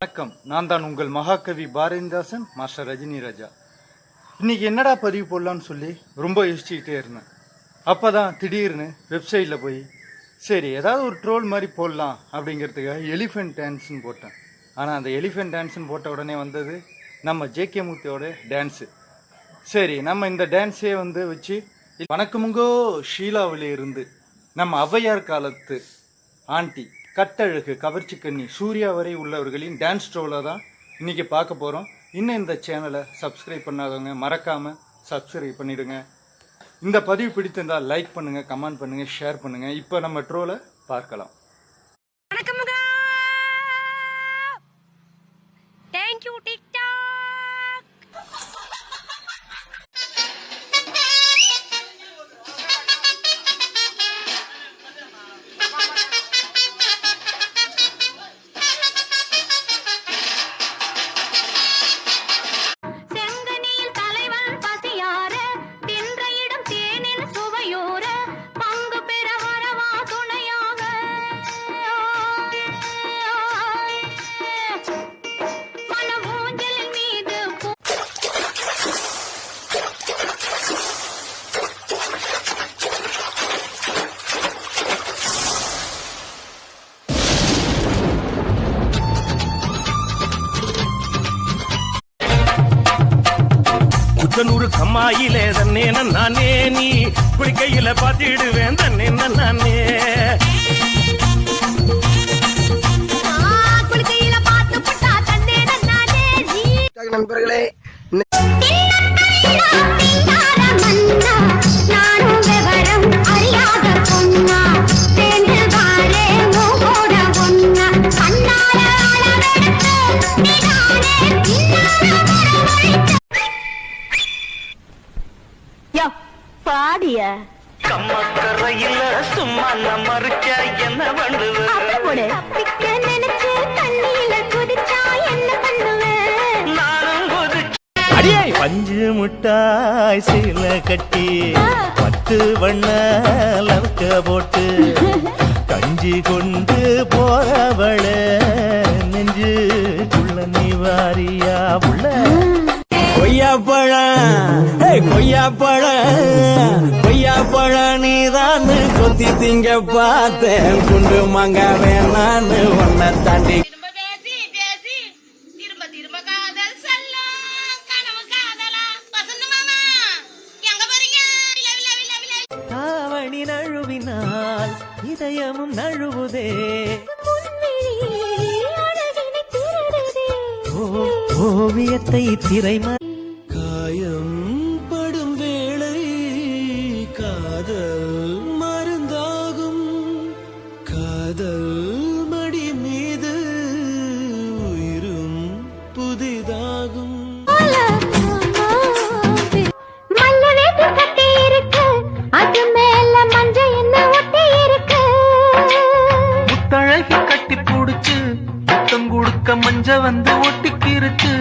வணக்கம். நான் தான் உங்கள் மகாகவி பாரதிதாசன் மாஸ்டர் ரஜினி ராஜா. இன்னைக்கு என்னடா பதிவு போடலான்னு சொல்லி ரொம்ப யோசிச்சுக்கிட்டே இருந்தேன். அப்போ தான் திடீர்னு வெப்சைட்டில் போய் சரி ஏதாவது ஒரு ட்ரோல் மாதிரி போடலாம் அப்படிங்கிறதுக்காக எலிஃபென்ட் டான்ஸ்னு போட்டேன். ஆனால் அந்த எலிஃபென்ட் டான்ஸ்னு போட்ட உடனே வந்தது நம்ம ஜேகே மூர்த்தியோட டான்ஸு சரி நம்ம இந்த டான்ஸே வந்து வச்சு வணக்கமுங்கோ ஷீலாவிலே இருந்து நம்ம ஔவையார் காலத்து ஆண்டி கட்டழகு கவர்ச்சி கண்ணி. சூர்யா வரை உள்ளவர்களின் டான்ஸ் ட்ரோவில் தான் இன்றைக்கி பார்க்க போகிறோம் இன்னும் இந்த சேனலை சப்ஸ்கிரைப் பண்ணாதவங்க மறக்காமல் சப்ஸ்கிரைப் பண்ணிவிடுங்க இந்த பதிவு பிடித்திருந்தால் லைக் பண்ணுங்கள் கமெண்ட் பண்ணுங்கள் ஷேர் பண்ணுங்கள் இப்போ நம்ம ட்ரோலை பார்க்கலாம். குத்தனூறு கம்மாயிலே தன்னே நானே நீ குளிக்கையில பாத்திடுவேன் தன்னே நானே நண்பர்களே பாடிய கம்மக்கரையில சும்மா மறுச்சா என்ன பண்ணுவேன் தப்பிக்க நினைச்சு தண்ணியில குதிச்சா என்ன பண்ணுவேன் நானும் அடியே! பஞ்சு முட்டாய் சீல கட்டி பத்து வண்ண லவக்க போட்டு கஞ்சி கொண்டு போறவள நெஞ்சு குள்ள நீ வாரியா உள்ள கொய்யாப்பழம் கொய்யாப்பழம் கொய்யாப்பழம் நீதான் கொத்தி திங்க பார்த்தேன். குண்டு மங்க வேணான்னு உன்னை தாண்டி. தாவணி நழுவினால் இதயமும் நழுவுதே. ஓ- ஓவியத்தை திரைம காதல் மடி மீது உயிரும் புதிதாகும். முத்தழகி கட்டி புடிச்சு முத்தம் கொடுக்க மஞ்ச வந்து ஒட்டிக்கிருச்சு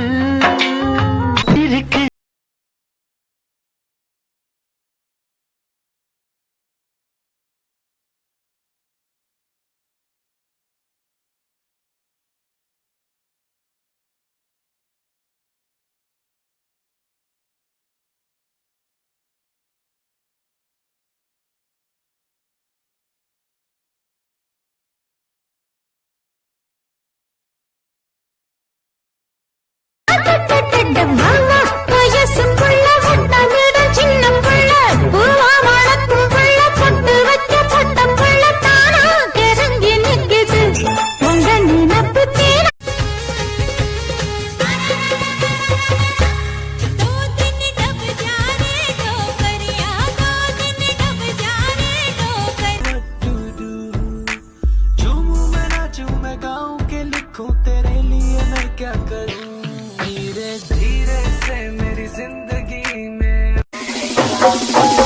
மல்ல Thank